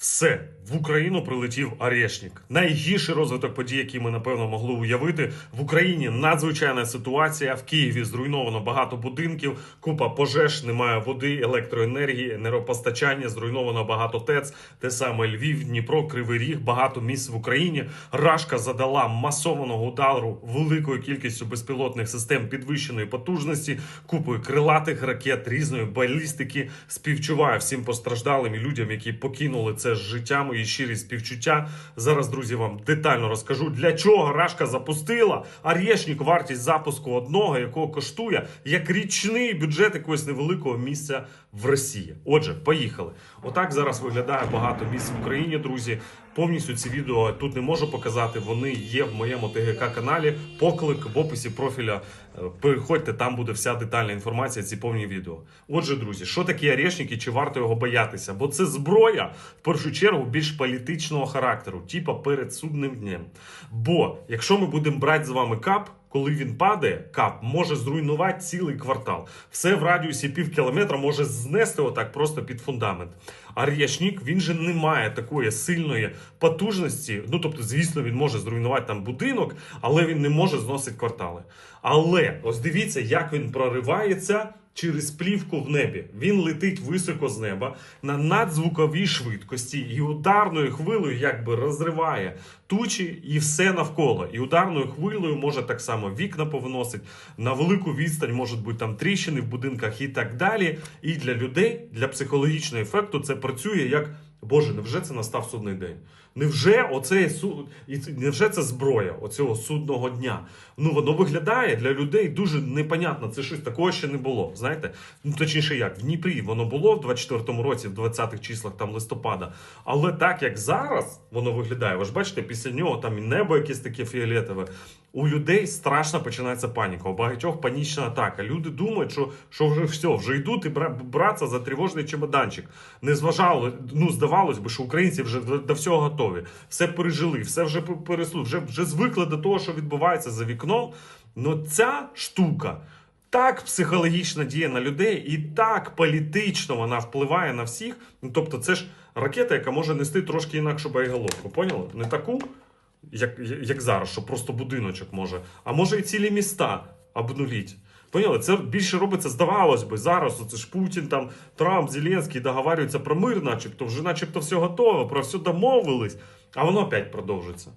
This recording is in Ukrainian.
Все в Україну прилетів Орешник. Найгірший розвиток подій, який ми напевно могли уявити. В Україні надзвичайна ситуація. В Києві зруйновано багато будинків, купа пожеж, немає води, електроенергії, енергопостачання, зруйновано багато ТЕЦ. Те саме Львів, Дніпро, Кривий Ріг, багато місць в Україні. Рашка задала масованого удару великою кількістю безпілотних систем підвищеної потужності, купою крилатих ракет, різної балістики. Співчуваю всім постраждалим і людям, які покинули це з життям і щирі співчуття. Зараз, друзі, вам детально розкажу, для чого Рашка запустила Арєшнік вартість запуску одного, якого коштує як річний бюджет якогось невеликого місця в Росії. Отже, поїхали. Отак зараз виглядає багато місць в Україні, друзі. Повністю ці відео тут не можу показати. Вони є в моєму ТГК каналі. Поклик в описі профіля. Е, Переходьте, там буде вся детальна інформація. Ці повні відео. Отже, друзі, що таке орешник і чи варто його боятися? Бо це зброя в першу чергу більш політичного характеру, типа перед судним днем. Бо якщо ми будемо брати з вами кап. Коли він падає, кап може зруйнувати цілий квартал. Все в радіусі пів кілометра може знести отак просто під фундамент. А р'ячник, він же не має такої сильної потужності. Ну тобто, звісно, він може зруйнувати там будинок, але він не може зносити квартали. Але ось дивіться, як він проривається через плівку в небі. Він летить високо з неба на надзвуковій швидкості і ударною хвилею якби розриває тучі і все навколо. І ударною хвилею може так само вікна повиносить на велику відстань, можуть бути там тріщини в будинках і так далі. І для людей, для психологічного ефекту, це працює як. Боже, невже це настав судний день? Невже оце суд невже це зброя оцього судного дня? Ну воно виглядає для людей дуже непонятно. Це щось такого ще не було. Знаєте? Ну точніше, як в Дніпрі воно було в 24-му році, в 20-х числах там листопада. Але так як зараз воно виглядає, ви ж бачите, після нього там і небо якесь таке фіолетове. У людей страшно починається паніка. У багатьох панічна атака. Люди думають, що, що вже все, вже йдуть і бра- братися за тривожний чемоданчик. Не зважало, ну здавалось би, що українці вже до, всього готові, все пережили, все вже п- вже, вже звикли до того, що відбувається за вікном. Ну ця штука. Так психологічно діє на людей, і так політично вона впливає на всіх. Ну тобто, це ж ракета, яка може нести трошки інакшу боєголовку. Поняли? Не таку, як, як зараз, що просто будиночок може, а може і цілі міста обнуліть. Поняли? Це більше робиться, здавалось би, зараз оце ж Путін, там, Трамп, Зеленський договарюються про мир, начебто, вже начебто все готово, про все домовились, а воно опять продовжиться.